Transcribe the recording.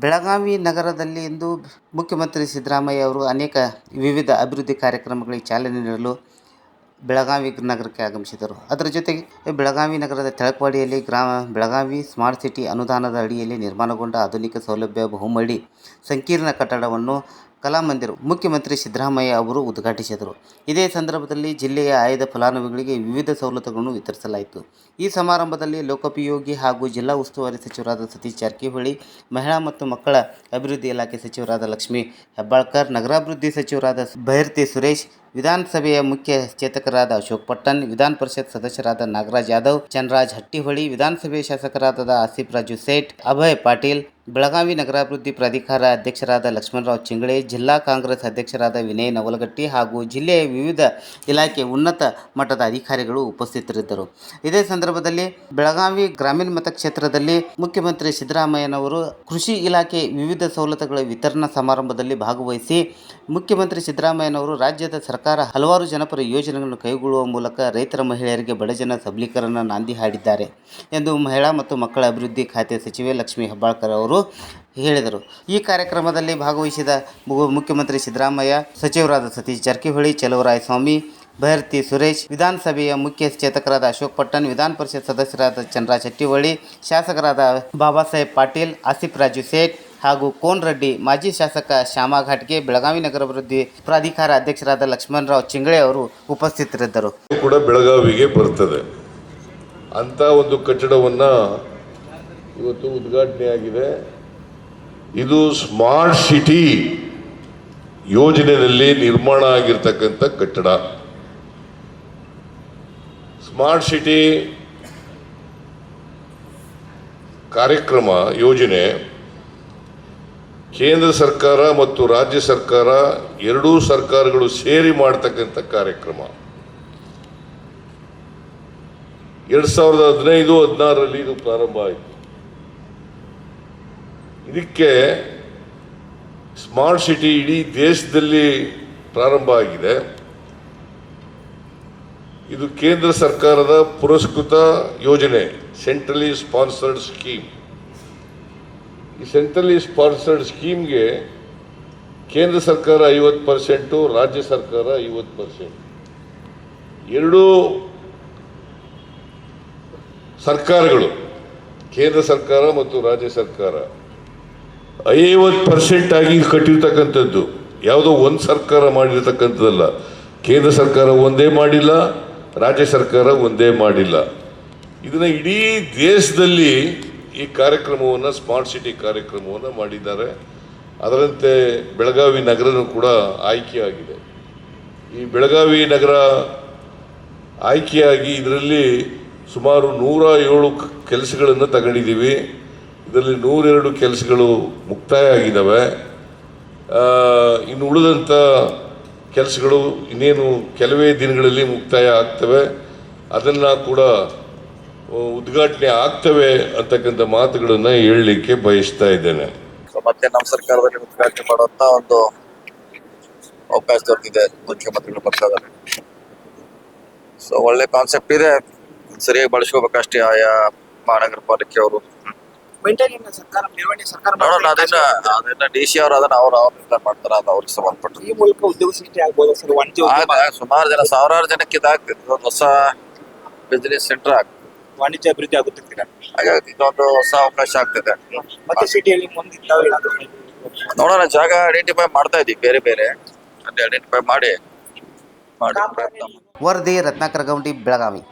ಬೆಳಗಾವಿ ನಗರದಲ್ಲಿ ಇಂದು ಮುಖ್ಯಮಂತ್ರಿ ಸಿದ್ದರಾಮಯ್ಯ ಅವರು ಅನೇಕ ವಿವಿಧ ಅಭಿವೃದ್ಧಿ ಕಾರ್ಯಕ್ರಮಗಳಿಗೆ ಚಾಲನೆ ನೀಡಲು ಬೆಳಗಾವಿ ನಗರಕ್ಕೆ ಆಗಮಿಸಿದರು. ಅದರ ಜೊತೆಗೆ ಬೆಳಗಾವಿ ನಗರದ ತೆಳಕವಾಡಿಯಲ್ಲಿ ಗ್ರಾಮ, ಬೆಳಗಾವಿ ಸ್ಮಾರ್ಟ್ ಸಿಟಿ ಅನುದಾನದ ಅಡಿಯಲ್ಲಿ ನಿರ್ಮಾಣಗೊಂಡ ಆಧುನಿಕ ಸೌಲಭ್ಯ ಬಹುಮಡಿ ಸಂಕೀರ್ಣ ಕಟ್ಟಡವನ್ನು ಕಲಾಮಂದಿರ ಮುಖ್ಯಮಂತ್ರಿ ಸಿದ್ದರಾಮಯ್ಯ ಅವರು ಉದ್ಘಾಟಿಸಿದರು. ಇದೇ ಸಂದರ್ಭದಲ್ಲಿ ಜಿಲ್ಲೆಯ ಆಯ್ದ ಫಲಾನುಭವಿಗಳಿಗೆ ವಿವಿಧ ಸವಲತ್ತುಗಳನ್ನು ವಿತರಿಸಲಾಯಿತು. ಈ ಸಮಾರಂಭದಲ್ಲಿ ಲೋಕೋಪಯೋಗಿ ಹಾಗೂ ಜಿಲ್ಲಾ ಉಸ್ತುವಾರಿ ಸಚಿವರಾದ ಸತೀಶ್ ಜಾರಕಿಹೊಳಿ, ಮಹಿಳಾ ಮತ್ತು ಮಕ್ಕಳ ಅಭಿವೃದ್ಧಿ ಇಲಾಖೆ ಸಚಿವರಾದ ಲಕ್ಷ್ಮೀ ಹೆಬ್ಬಾಳ್ಕರ್, ನಗರಾಭಿವೃದ್ಧಿ ಸಚಿವರಾದ ಭೈರ್ತಿ ಸುರೇಶ್ ವಿಧಾನಸಭೆಯ ಮುಖ್ಯ ಚೇತಕರಾದ ಅಶೋಕ್ ಪಟ್ಟಣ್, ವಿಧಾನ ಪರಿಷತ್ ಸದಸ್ಯರಾದ ನಾಗರಾಜ್ ಯಾದವ್ ಚನ್ರಾಜ್ ಹಟ್ಟಿಹೊಳಿ, ವಿಧಾನಸಭೆ ಶಾಸಕರಾದ ಆಸಿಫ್ ರಾಜು ಸೇಠ್, ಅಭಯ್ ಪಾಟೀಲ್, ಬೆಳಗಾವಿ ನಗರಾಭಿವೃದ್ಧಿ ಪ್ರಾಧಿಕಾರ ಅಧ್ಯಕ್ಷರಾದ ಲಕ್ಷ್ಮಣರಾವ್ ಚಿಂಗಳೆ, ಜಿಲ್ಲಾ ಕಾಂಗ್ರೆಸ್ ಅಧ್ಯಕ್ಷರಾದ ವಿನಯ್ ನವಲಗಟ್ಟಿ ಹಾಗೂ ಜಿಲ್ಲೆಯ ವಿವಿಧ ಇಲಾಖೆ ಉನ್ನತ ಮಟ್ಟದ ಅಧಿಕಾರಿಗಳು ಉಪಸ್ಥಿತರಿದ್ದರು. ಇದೇ ಸಂದರ್ಭದಲ್ಲಿ ಬೆಳಗಾವಿ ಗ್ರಾಮೀಣ ಮತಕ್ಷೇತ್ರದಲ್ಲಿ ಮುಖ್ಯಮಂತ್ರಿ ಸಿದ್ದರಾಮಯ್ಯನವರು ಕೃಷಿ ಇಲಾಖೆ ವಿವಿಧ ಸವಲತ್ತುಗಳ ವಿತರಣಾ ಸಮಾರಂಭದಲ್ಲಿ ಭಾಗವಹಿಸಿ ಮುಖ್ಯಮಂತ್ರಿ ಸಿದ್ದರಾಮಯ್ಯನವರು ರಾಜ್ಯದ ಸರ್ಕಾರ ಹಲವಾರು ಜನಪರ ಯೋಜನೆಗಳನ್ನು ಕೈಗೊಳ್ಳುವ ಮೂಲಕ ರೈತರ ಮಹಿಳೆಯರಿಗೆ ಬಡಜನ ಸಬಲೀಕರಣ ನಾಂದಿ ಹಾಡಿದ್ದಾರೆ ಎಂದು ಮಹಿಳಾ ಮತ್ತು ಮಕ್ಕಳ ಅಭಿವೃದ್ಧಿ ಖಾತೆ ಸಚಿವೆ ಲಕ್ಷ್ಮೀ ಹೆಬ್ಬಾಳ್ಕರ್ ಅವರು ಹೇಳಿದರು. ಈ ಕಾರ್ಯಕ್ರಮದಲ್ಲಿ ಭಾಗವಹಿಸಿದ ಮುಖ್ಯಮಂತ್ರಿ ಸಿದ್ದರಾಮಯ್ಯ, ಸಚಿವರಾದ ಸತೀಶ್ ಜಾರಕಿಹೊಳಿ ಚಲುವರಾಯಸ್ವಾಮಿ ಭೈರತಿ ಸುರೇಶ್, ವಿಧಾನಸಭೆಯ ಮುಖ್ಯ ಚೇತಕರಾದ ಅಶೋಕ್ ಪಟ್ಟಣ್, ವಿಧಾನ ಪರಿಷತ್ ಸದಸ್ಯರಾದ ಚಂದ್ರ ಶೆಟ್ಟಿಹೊಳಿ ಶಾಸಕರಾದ ಬಾಬಾ ಸಾಹೇಬ್ ಪಾಟೀಲ್, ಆಸಿಫ್ ರಾಜು ಸೇಠ್ ಹಾಗೂ ಕೋನ್ ರೆಡ್ಡಿ ಮಾಜಿ ಶಾಸಕ ಶ್ಯಾಮಘಾಟ್ಗೆ ಬೆಳಗಾವಿ ನಗರಾಭಿವೃದ್ಧಿ ಪ್ರಾಧಿಕಾರ ಅಧ್ಯಕ್ಷರಾದ ಲಕ್ಷ್ಮಣರಾವ್ ಚಿಂಗಳೆ ಅವರು ಉಪಸ್ಥಿತರಿದ್ದರು. ಕೂಡ ಬೆಳಗಾವಿಗೆ ಬರ್ತದೆ. ಅಂತ ಒಂದು ಕಟ್ಟಡವನ್ನು ಇವತ್ತು ಉದ್ಘಾಟನೆ ಆಗಿದೆ. ಇದು ಸ್ಮಾರ್ಟ್ ಸಿಟಿ ಯೋಜನೆಯಲ್ಲಿ ನಿರ್ಮಾಣ ಆಗಿರ್ತಕ್ಕಂಥ ಕಟ್ಟಡ. ಸ್ಮಾರ್ಟ್ ಸಿಟಿ ಕಾರ್ಯಕ್ರಮ ಯೋಜನೆ ಕೇಂದ್ರ ಸರ್ಕಾರ ಮತ್ತು ರಾಜ್ಯ ಸರ್ಕಾರ ಎರಡೂ ಸರ್ಕಾರಗಳು ಸೇರಿ ಮಾಡ್ತಕ್ಕಂಥ ಕಾರ್ಯಕ್ರಮ. ಎರಡು ಸಾವಿರದ ಹದಿನೈದು, ಹದಿನಾರರಲ್ಲಿ ಇದು ಪ್ರಾರಂಭ ಆಯಿತು. ಇದಕ್ಕೆ ಸ್ಮಾರ್ಟ್ ಸಿಟಿ ಇಡೀ ದೇಶದಲ್ಲಿ ಪ್ರಾರಂಭ ಆಗಿದೆ. ಇದು ಕೇಂದ್ರ ಸರ್ಕಾರದ ಪುರಸ್ಕೃತ ಯೋಜನೆ, ಸೆಂಟ್ರಲಿ ಸ್ಪಾನ್ಸರ್ಡ್ ಸ್ಕೀಮ್. ಈ ಸೆಂಟ್ರಲಿ ಸ್ಪಾನ್ಸರ್ಡ್ ಸ್ಕೀಮ್ಗೆ ಕೇಂದ್ರ ಸರ್ಕಾರ ಐವತ್ತು ಪರ್ಸೆಂಟು, ರಾಜ್ಯ ಸರ್ಕಾರ ಐವತ್ತು ಪರ್ಸೆಂಟ್. ಎರಡೂ ಸರ್ಕಾರಗಳು, ಕೇಂದ್ರ ಸರ್ಕಾರ ಮತ್ತು ರಾಜ್ಯ ಸರ್ಕಾರ, ಐವತ್ತು ಪರ್ಸೆಂಟ್ ಆಗಿ ಕಟ್ಟಿರ್ತಕ್ಕಂಥದ್ದು. ಯಾವುದೋ ಒಂದು ಸರ್ಕಾರ ಮಾಡಿರ್ತಕ್ಕಂಥದ್ದಲ್ಲ. ಕೇಂದ್ರ ಸರ್ಕಾರ ಒಂದೇ ಮಾಡಿಲ್ಲ, ರಾಜ್ಯ ಸರ್ಕಾರ ಒಂದೇ ಮಾಡಿಲ್ಲ. ಇದನ್ನು ಇಡೀ ದೇಶದಲ್ಲಿ ಈ ಕಾರ್ಯಕ್ರಮವನ್ನು ಸ್ಮಾರ್ಟ್ ಸಿಟಿ ಕಾರ್ಯಕ್ರಮವನ್ನು ಮಾಡಿದ್ದಾರೆ. ಅದರಂತೆ ಬೆಳಗಾವಿ ನಗರನೂ ಕೂಡ ಆಯ್ಕೆಯಾಗಿದೆ. ಈ ಬೆಳಗಾವಿ ನಗರ ಆಯ್ಕೆಯಾಗಿ ಇದರಲ್ಲಿ ಸುಮಾರು ನೂರ ಏಳು ಕೆಲಸಗಳನ್ನು ತಗೊಂಡಿದ್ದೀವಿ. ಇದರಲ್ಲಿ ನೂರೆರಡು ಕೆಲಸಗಳು ಮುಕ್ತಾಯ ಆಗಿದ್ದಾವೆ ಇನ್ನು ಉಳಿದಂಥ ಕೆಲಸಗಳು ಇನ್ನೇನು ಕೆಲವೇ ದಿನಗಳಲ್ಲಿ ಮುಕ್ತಾಯ ಆಗ್ತವೆ. ಅದನ್ನು ಕೂಡ ಉದ್ಘಾಟನೆ ಆಗ್ತವೆ ಅಂತಕ್ಕಂಥ ಮಾತುಗಳನ್ನ ಹೇಳಲಿಕ್ಕೆ ಬಯಸ್ತಾ ಇದ್ದೇನೆ. ಸೊ ಮತ್ತೆ ನಮ್ಮ ಸರ್ಕಾರದಲ್ಲಿ ಉದ್ಘಾಟನೆ ಮಾಡುವಂತ ಒಂದು ಅವಕಾಶ ದೊರೆತಿದೆ ಮುಖ್ಯಮಂತ್ರಿಗಳ ಬರ್ತಾ ಇದ್ದಾರೆ ಸೊ ಒಳ್ಳೆ ಕಾನ್ಸೆಪ್ಟ್ ಇದೆ. ಸರಿಯಾಗಿ ಬಳಸ್ಕೋಬೇಕಷ್ಟೇ ಆಯಾ ಮಹಾನಗರ ಪಾಲಿಕೆ ಅವರು. ನೋಡೋಣ ಅದನ್ನ ಅದನ್ನ ಡಿ ಸಿ ಅವರು ಅದನ್ನ ಅವ್ರು ಅವ್ರು ನಿರ್ಧಾರ ಮಾಡ್ತಾರೆ ಅದು ಅವ್ರಿಗೆ ಸಂಬಂಧಪಟ್ಟು. ಈ ಮೂಲಕ ಉದ್ಯೋಗ ಸೃಷ್ಟಿ ಆಗ್ಬೋದು ಸರ್ ವಾಣಿಜ್ಯ ಸುಮಾರು ಜನ ಸಾವಿರಾರು ಜನಕ್ಕೆ ಇದಾಗ್ತದೆ. ಹೊಸ ಬಿಸ್ನೆಸ್ ಸೆಂಟರ್ ಆಗ್ತದೆ. ವಾಣಿಜ್ಯ ಅಭಿವೃದ್ಧಿ ಆಗುತ್ತೆ ಹಾಗಾಗಿ ಇದೊಂದು ಹೊಸ ಅವಕಾಶ ಆಗ್ತದೆ. ಮತ್ತೆ ಸಿಟಿಯಲ್ಲಿ ಮುಂದೆ ಏನಾದ್ರು ನೋಡೋಣ ಜಾಗ ಐಡೆಂಟಿಫೈ ಮಾಡ್ತಾ ಇದೀವಿ ಬೇರೆ ಬೇರೆ. ಅದೇ ಐಡೆಂಟಿಫೈ ಮಾಡಿ. ಮಾಡಿ ಪ್ರಯತ್ನ ಮಾಡಿ. ವರದಿ ರತ್ನಾಕರ ಗೌಂಡಿ ಬೆಳಗಾವಿ.